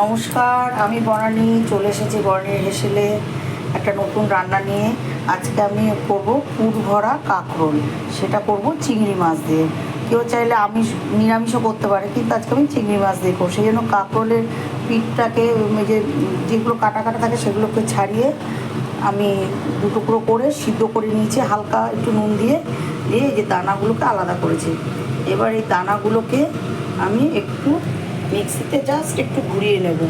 নমস্কার, আমি বনানি, চলে এসেছি বর্ণের হেসেলে একটা নতুন রান্না নিয়ে। আজকে আমি করব পুর ভরা কাঁকরোল। সেটা করব চিংড়ি মাছ দিয়ে। কেউ চাইলে আমিষ, নিরামিষও করতে পারে, কিন্তু আজকে আমি চিংড়ি মাছ দিয়ে করব। সেই জন্য কাঁকরোলের পিঠটাকে যে যেগুলো কাটা কাটা থাকে সেগুলোকে ছাড়িয়ে আমি দু টুকরো করে সিদ্ধ করে নিয়েছি, হালকা একটু নুন দিয়ে। দিয়ে যে দানাগুলোকে আলাদা করেছি। এবার এই দানাগুলোকে আমি একটু মিক্সিতে জাস্ট একটু ঘুরিয়ে নেব।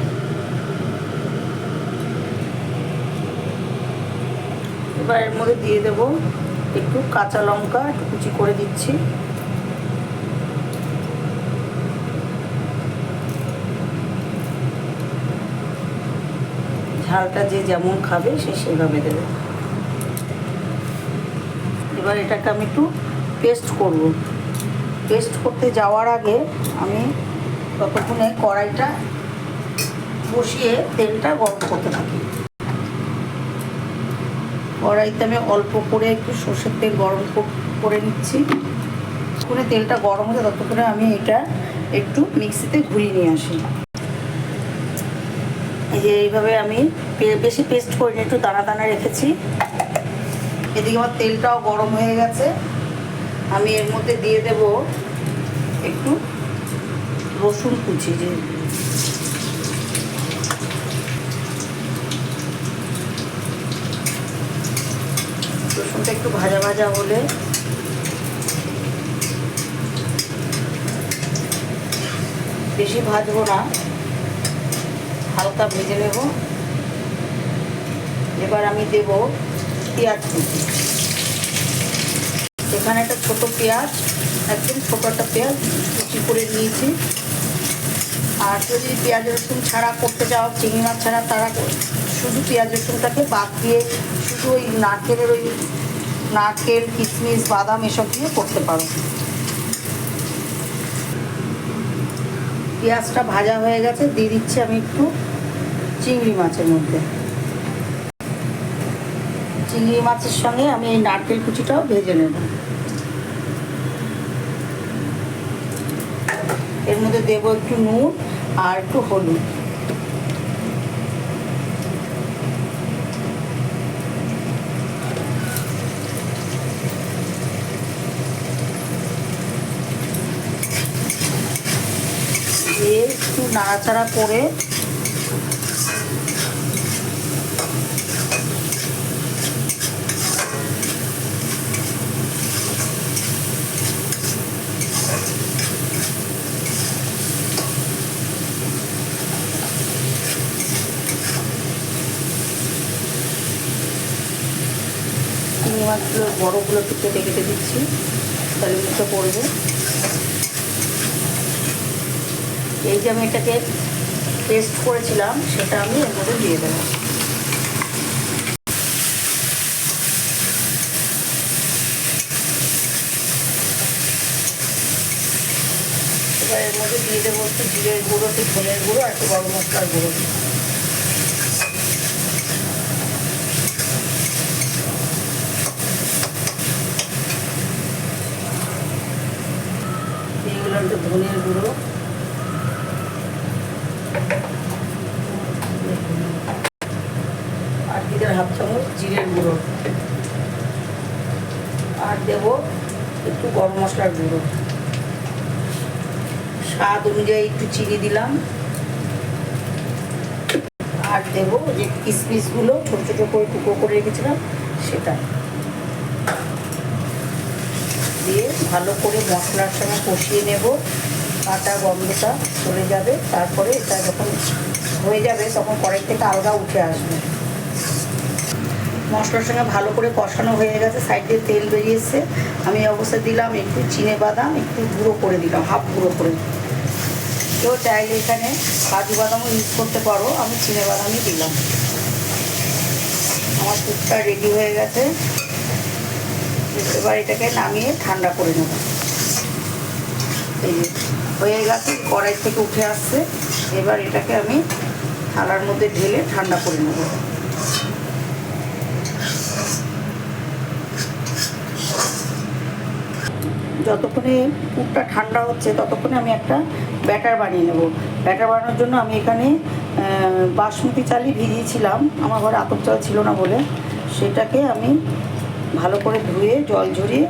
এবার এর মধ্যে দিয়ে দেব একটু কাঁচা লঙ্কা, একটু কুচি করে দিচ্ছি। ঝালটা যে যেমন খাবে সে সেভাবে দেবে। এবার এটাকে আমি একটু পেস্ট করব। পেস্ট করতে যাওয়ার আগে আমি ততক্ষণে কড়াইটা বসিয়ে তেলটা গরম করতে থাকি। কড়াইতে আমি অল্প করে একটু সর্ষের তেল গরম করে নিচ্ছি। করে তেলটা গরম হতে ততক্ষণে আমি এটা একটু মিক্সিতে ঘুরিয়ে নিয়ে আসি। এই যে এইভাবে আমি বেশি পেস্ট করিনি, একটু দানা দানা রেখেছি। এদিকে আমার তেলটাও গরম হয়ে গেছে। আমি এর মধ্যে দিয়ে দেব একটু রসুন কুচি, যে রসুনটা একটু ভাজা ভাজা হলে বেশি ভাজবো না, হালকা ভেজে নেব। এবার আমি দেব পেঁয়াজ কুচি। এখানে একটা ছোট পেঁয়াজ, একদম ছোট একটা পেঁয়াজ কুচি করে নিয়েছি। আর যদি পেঁয়াজ রসুন ছাড়া করতে চাও, চিংড়ি মাছ ছাড়া, তারা শুধু পেঁয়াজ রসুনটাকে বাদ দিয়ে শুধু ওই নারকেলের ওই নারকেল, কিশমিশ, বাদাম এসব দিয়ে করতে পারো। পেঁয়াজটা ভাজা হয়ে গেছে, দিয়ে দিচ্ছি আমি একটু চিংড়ি মাছের মধ্যে। চিংড়ি মাছের সঙ্গে আমি এই নারকেল কুচিটাও ভেজে নেব। এর মধ্যে দেবো একটু নুন আর একটু হলুদ। দিয়ে একটু নাড়াচাড়া করে চিংড়ি মাছগুলো বড়োগুলো একটু কেটে দিচ্ছি। তাহলে মুখে পড়বে। এই যে আমি এটাকে পেস্ট করেছিলাম, সেটা আমি এর মধ্যে দিয়ে দেবো। এবার এর মধ্যে দিয়ে দেবো একটু জিরের গুঁড়ো, একটু ধনের গুঁড়ো, আর একটু গরম মশলার গুঁড়ো। ধনের গুঁড়ো। আর দিতে হাফ চামচ জিরের গুঁড়ো। আর দেব একটু গরম মশলার গুঁড়ো। স্বাদ অনুযায়ী একটু চিনি দিলাম। আর দেব যে কিশমিশগুলো ছোটো ছোটো করে টুকরো করে রেখেছিলাম, সেটা। দিয়ে ভালো করে মশলার সঙ্গে কষিয়ে নেব। কাঁচা গন্ধটা চলে যাবে। তারপরে এটা যখন হয়ে যাবে, তখন কড়াই থেকে আলগা উঠে আসবে। মশলার সঙ্গে ভালো করে কষানো হয়ে গেছে, সাইড দিয়ে তেল বেরিয়েছে। আমি এই অবস্থায় দিলাম, একটু চিনে বাদাম, একটু গুঁড়ো করে দিলাম, হাফ গুঁড়ো করে। কেউ চাইলে এখানে কাজু বাদামও ইউজ করতে পারো, আমি চিনে বাদামই দিলাম। আমার দুধটা রেডি হয়ে গেছে। এবার এটাকে নামিয়ে ঠান্ডা করে নেব। এই হয়ে গেছে, কড়াই থেকে উঠে আসছে। এবার এটাকে আমি থালার মধ্যে ঢেলে ঠান্ডা করে নেব। যতক্ষণে পুরটা ঠান্ডা হচ্ছে, ততক্ষণে আমি একটা ব্যাটার বানিয়ে নেব। ব্যাটার বানানোর জন্য আমি এখানে বাসমতি চালই ভিজিয়েছিলাম। আমার ঘরে আতপ চাল ছিল না বলে। সেটাকে আমি ভালো করে ধুয়ে, জল ঝরিয়ে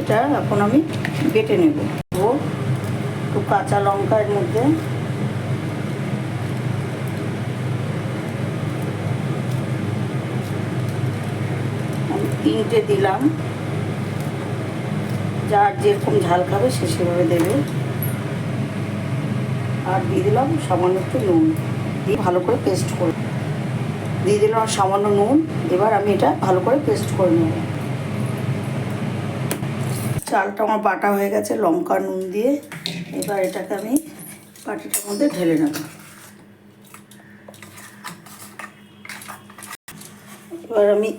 এটা এখন আমি বেটে নেব। একটু কাঁচা লঙ্কা এর মধ্যে। তিনটে দিলাম। যার যেরকম ঝাল খাবে সে সেভাবে দেবে। আর দিয়ে দিলাম সামান্য একটু নুন। দিয়ে ভালো করে পেস্ট করে দিয়ে দিলাম সামান্য নুন। এবার আমি এটা ভালো করে পেস্ট করে নেব। চালটা আমার বাটা হয়ে গেছে, লঙ্কা, নুন দিয়ে। এবার এটাকে আমি বাটিটার মধ্যে ঢেলে নেব। এবার আমি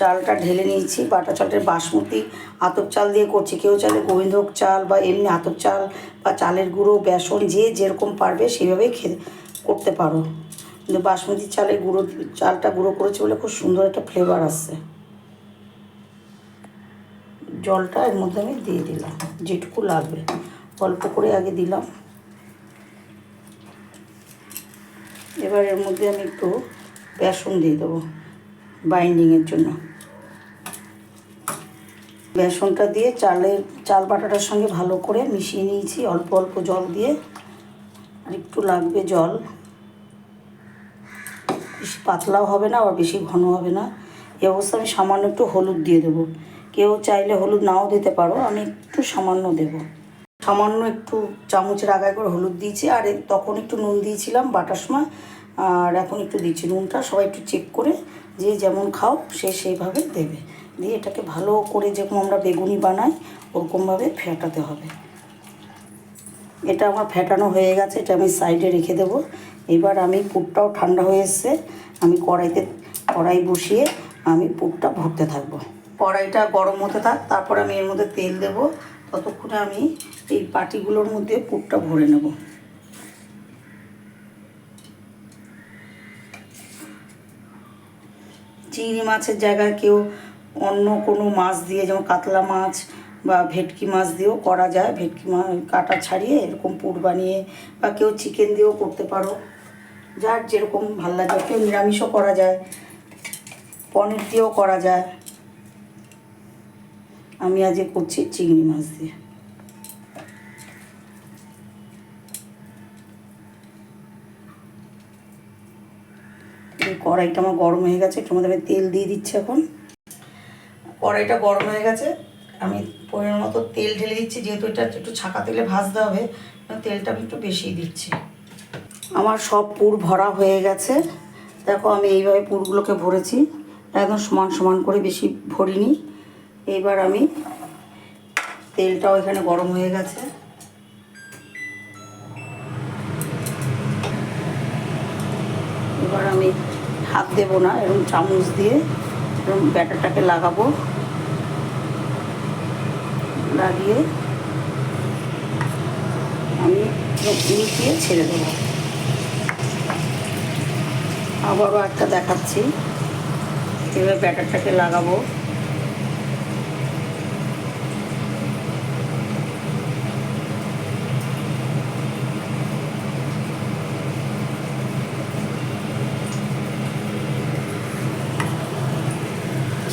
চালটা ঢেলে নিয়েছি। বাটা চালটা বাসমতি, আতপ চাল দিয়ে করছি। কেউ চালে গোবিন্দভোগ চাল বা এমনি আতপ চাল বা চালের গুঁড়ো, বেসন, যে যেরকম পারবে সেইভাবেই খেতে করতে পারো। কিন্তু বাসমতি চালের গুঁড়ো, চালটা গুঁড়ো করেছে বলে খুব সুন্দর একটা ফ্লেভার আসছে। জলটা এর মধ্যে আমি দিয়ে দিলাম, যেটুকু লাগবে। অল্প করে আগে দিলাম। এবার এর মধ্যে আমি একটু বেসন দিয়ে দেবো বাইন্ডিংয়ের জন্য। বেসনটা দিয়ে চালের, চাল বাটাটার সঙ্গে ভালো করে মিশিয়ে নিয়েছি, অল্প অল্প জল দিয়ে। আর একটু লাগবে জল। বেশি পাতলাও হবে না, আবার বেশি ঘন হবে না। এই অবস্থা আমি সামান্য একটু হলুদ দিয়ে দেবো। কেউ চাইলে হলুদ নাও দিতে পারো, আমি একটু সামান্য দেবো। সামান্য একটু চামচের আগায় করে হলুদ দিয়েছি, আর তখন একটু নুন দিয়েছিলাম বাটার সময়, আর এখন একটু দিচ্ছি। নুনটা সবাই একটু চেক করে যে যেমন খাও, সে সেইভাবে দেবে। দিয়ে এটাকে ভালো করে যেরকম আমরা বেগুনি বানাই, ওরকমভাবে ফেটাতে হবে। এটা আমার ফেটানো হয়ে গেছে, এটা আমি সাইডে রেখে দেবো। এবার আমি পুরটাও ঠান্ডা হয়ে এসছে, আমি কড়াইতে কড়াই বসিয়ে আমি পুরটা ভরতে থাকব। কড়াইটা গরম হতে থাক, তারপর আমি এর মধ্যে তেল দেব। ততক্ষণে আমি এই বাটিগুলোর মধ্যে পুরটা ভরে নেব। চিংড়ি মাছের জায়গায় কেউ অন্য কোনো মাছ দিয়ে, যেমন কাতলা মাছ বা ভেটকি মাছ দিয়েও করা যায়। ভেটকি মাছ কাটা ছাড়িয়ে এরকম পুর বানিয়ে বা কেউ চিকেন দিয়েও করতে পারো। যার যেরকম ভালো লাগে, কেউ নিরামিষও করা যায়, পনির দিয়েও করা যায়। আমি আজকে করছি চিংড়ি মাছ দিয়ে। কড়াইটা আমার গরম হয়ে গেছে, একটু মধ্যে আমি তেল দিয়ে দিচ্ছি এখন। কড়াইটা গরম হয়ে গেছে, আমি পরিমাণ মতো তেল ঢেলে দিচ্ছি, যেহেতু এটা একটু ছাকা তেলে ভাজতে হবে তেলটা আমি একটু বেশিই দিচ্ছি। আমার সব পুর ভরা হয়ে গেছে। দেখো আমি এইভাবে পুরগুলোকে ভরেছি, একদম সমান সমান করে বেশি ভরিনি। এইবার আমি তেলটাও এখানে গরম হয়ে গেছে। এবার আমি হাত দেবো না, এরকম চামচ দিয়ে এরকম ব্যাটারটাকে লাগাবো। লাগিয়ে আমি মিশিয়ে ছেড়ে দেবো। আবারও একটা দেখাচ্ছি, এবার ব্যাটারটাকে লাগাবো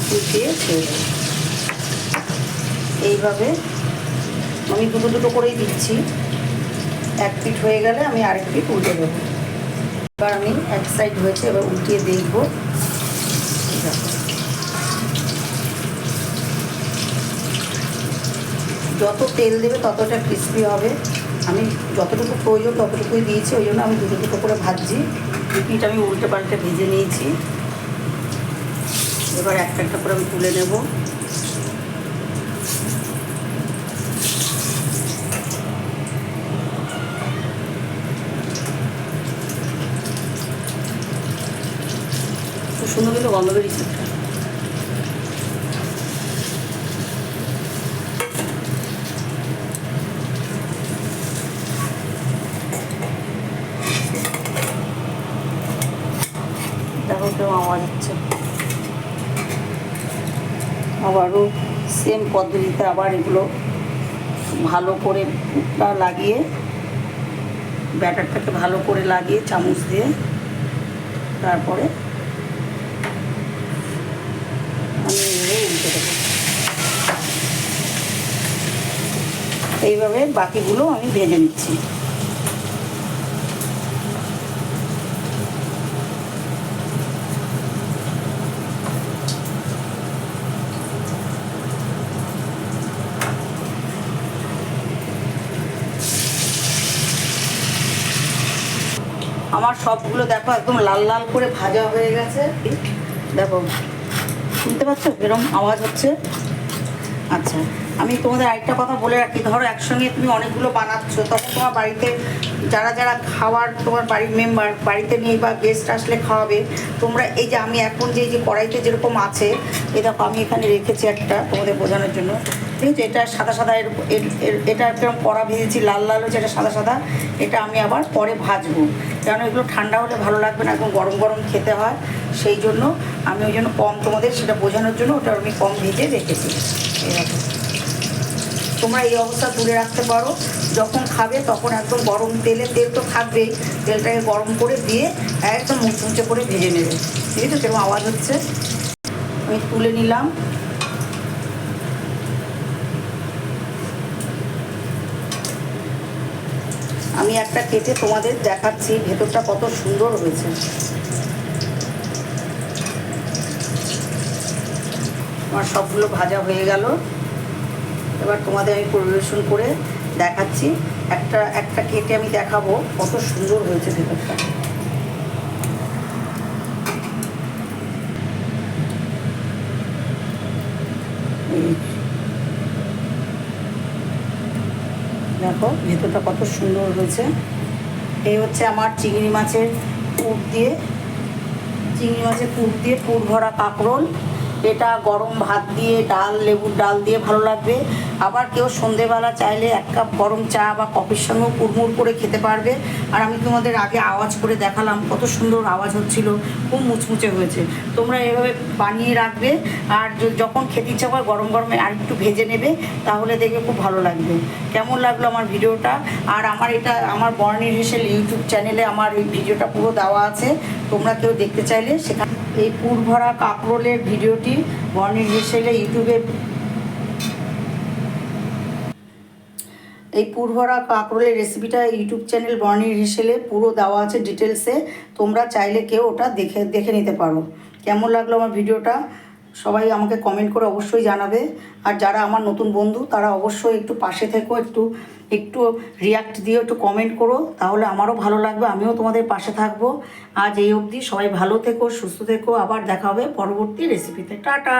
মিশিয়ে ছেড়ে এইভাবে আমি দুটো দুটো করেই দিচ্ছি। এক পিঠ হয়ে গেলে আমি আরেক পিঠ উল্টে দেবো। এবার আমি এক সাইড হয়েছে, এবার উল্টিয়ে দেখব। দেখো। যত তেল দেবে ততটা ক্রিস্পি হবে। আমি যতটুকু প্রয়োজন ততটুকুই দিয়েছি, ওই জন্য আমি দুটো দুটো করে ভাজছি। পিঠ আমি উল্টে পাল্টে ভেজে নিয়েছি। এবার একটা একটা করে আমি তুলে নেব। সুন্দর কিন্তু গন্ধ বেরিয়েছে দেখো কেউ আওয়াজ হচ্ছে আবারও সেম পদ্ধতিতে আবার এগুলো ভালো করে লাগিয়ে ব্যাটারটাকে ভালো করে লাগিয়ে চামচ দিয়ে তারপরে আমি এইভাবে বাকিগুলো আমি ভেজে নিচ্ছি। আমার সবগুলো দেখো একদম লাল লাল করে ভাজা হয়ে গেছে। দেখো শুনতে পাচ্ছ এরকম আওয়াজ হচ্ছে? আচ্ছা। আমি তোমাদের আরেকটা কথা বলে রাখি। ধরো একসঙ্গে তুমি অনেকগুলো বানাচ্ছ, তখন তোমার বাড়িতে যারা যারা খাওয়ার তোমার বাড়ির মেম্বার বাড়িতে নিয়ে বা গেস্ট আসলে খাওয়াবে, তোমরা এই যে আমি এখন যে যে কড়াইতে যেরকম আছে, এই দেখো আমি এখানে রেখেছি একটা তোমাদের বোঝানোর জন্য। ঠিক আছে এটা সাদা সাদা এর এটা একদম কড়া ভেজেছি, লাল লাল হচ্ছে এটা সাদা সাদা। এটা আমি আবার পরে ভাজবো। কারণ এগুলো ঠান্ডা হলে ভালো লাগবে না, একদম গরম গরম খেতে হয়। সেই জন্য আমি ওই জন্য কম তোমাদের সেটা বোঝানোর জন্য ওটা আমি কম ভেজে রেখেছি। এরকম তোমরা এই অবস্থা তুলে রাখতে পারো। যখন খাবে তখন একদম গরম তেলে, তেল তো থাকবেই। তেলটাকে গরম করে দিয়ে একদম মুচমুচে করে ভেজে নেবে। ঠিক আছে কেমন আওয়াজ হচ্ছে। আমি তুলে নিলাম। আমি একটা কেটে তোমাদের দেখাচ্ছি, ভেতরটা কত সুন্দর হয়েছে। আমার সবগুলো ভাজা হয়ে গেল। এবার তোমাদের আমি পরিবেশন করে দেখাচ্ছি। একটা একটা কেটে আমি দেখাবো কত সুন্দর হয়েছে ভেতরটা। দেখো, ভেতরটা কত সুন্দর হয়েছে। এই হচ্ছে আমার চিংড়ি মাছের পুর দিয়ে। চিংড়ি মাছের পুর দিয়ে পুর ভরা কাঁকরোল। এটা গরম ভাত দিয়ে, ডাল, লেবুর ডাল দিয়ে ভালো লাগবে। আবার কেউ সন্ধেবেলা চাইলে এক কাপ গরম চা বা কফির সঙ্গেও কুড়মুড় করে খেতে পারবে। আর আমি তোমাদের আগে আওয়াজ করে দেখালাম, কত সুন্দর আওয়াজ হচ্ছিল, খুব মুচমুচে হয়েছে। তোমরা এভাবে বানিয়ে রাখবে, আর যখন খেতে ইচ্ছা করে গরম গরমে আর একটু ভেজে নেবে, তাহলে দেখে খুব ভালো লাগবে। কেমন লাগল আমার ভিডিওটা? আর আমার এটা, আমার বর্ণের হেসেল ইউটিউব চ্যানেলে আমার এই ভিডিওটা পুরো দেওয়া আছে। তোমরা কেউ দেখতে চাইলে সেখানে এই পুর ভরা কাঁকরোলের ভিডিওটি বর্ণের হেসেলে ইউটিউবে এই পুরভরা কাঁকরোলের রেসিপিটা ইউটিউব চ্যানেল বর্ণির হেসেলে পুরো দেওয়া আছে ডিটেলসে। তোমরা চাইলে কেউ ওটা দেখে দেখে নিতে পারো। কেমন লাগল আমার ভিডিওটা? সবাই আমাকে কমেন্ট করে অবশ্যই জানাবে। আর যারা আমার নতুন বন্ধু, তারা অবশ্যই একটু পাশে থেকো, একটু একটু রিয়াক্ট দিয়ে একটু কমেন্ট করো, তাহলে আমারও ভালো লাগবে, আমিও তোমাদের পাশে থাকব। আজ এই অবধি সবাই ভালো থেকো, সুস্থ থেকো, আবার দেখা হবে পরবর্তী রেসিপিতে টাটা!